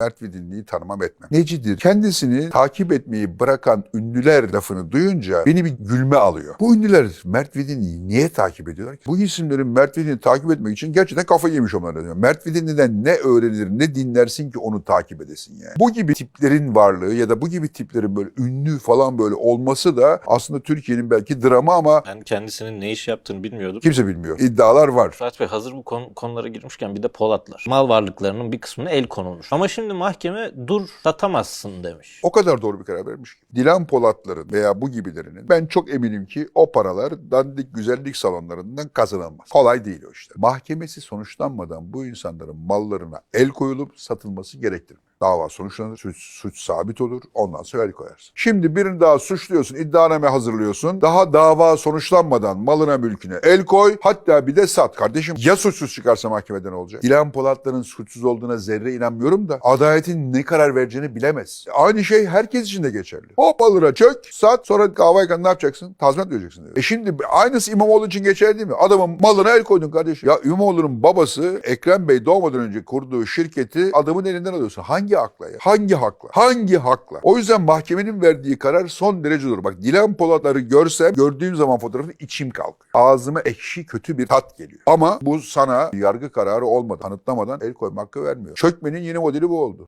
Mert Vidinli'yi tanımam etmem. Necidir? Kendisini takip etmeyi bırakan ünlüler lafını duyunca beni bir gülme alıyor. Bu ünlüler Mert Vidinli'yi niye takip ediyorlar ki? Bu isimlerin Mert Vidinli'yi takip etmek için gerçekten kafayı yemiş olmaları lazım. Mert Vidinli'den ne öğrenir, ne dinlersin ki onu takip edesin yani. Bu gibi tiplerin varlığı ya da bu gibi tiplerin böyle ünlü falan böyle olması da aslında Türkiye'nin belki dramı ama Ben kendisinin ne iş yaptığını bilmiyordum. kimse bilmiyor. İddialar var. Fırat Bey hazır bu konu- konulara girmişken bir de Polatlar. Mal varlıklarının bir kısmına el konulmuş. Ama şimdi mahkeme dur satamazsın demiş. O kadar doğru bir karar vermiş ki. Dilan Polatların veya bu gibilerinin ben çok eminim ki o paralar dandik güzellik salonlarından kazanılmaz. Kolay değil o işte. Mahkemesi sonuçlanmadan bu insanların mallarına el koyulup satılması gerektirir. Dava sonuçlanır, suç, suç sabit olur, ondan sonra el koyarsın. Şimdi birini daha suçluyorsun, iddianame hazırlıyorsun. Daha dava sonuçlanmadan malına mülküne el koy, hatta bir de sat. Kardeşim ya suçsuz çıkarsa mahkemeden olacak? Dilan Polatların suçsuz olduğuna zerre inanmıyorum da adaletin ne karar vereceğini bilemez. Aynı şey herkes için de geçerli. Hop alır çök, sat, sonra davayken ne yapacaksın? Tazminat vereceksin. diyor. E şimdi aynısı İmamoğlu için geçerli değil mi? Adamın malına el koydun kardeşim. Ya İmamoğlu'nun babası Ekrem Bey doğmadan önce kurduğu şirketi adamın elinden alıyorsun. Hangi akla ya? Hangi hakla? Hangi hakla? O yüzden mahkemenin verdiği karar son derece doğru. Bak Dilan Polatları görsem, gördüğüm zaman fotoğrafını içim kalkıyor. Ağzıma ekşi kötü bir tat geliyor. Ama bu sana yargı kararı olmadan, kanıtlamadan el koyma hakkı vermiyor. Çökmenin yeni modeli bu oldu.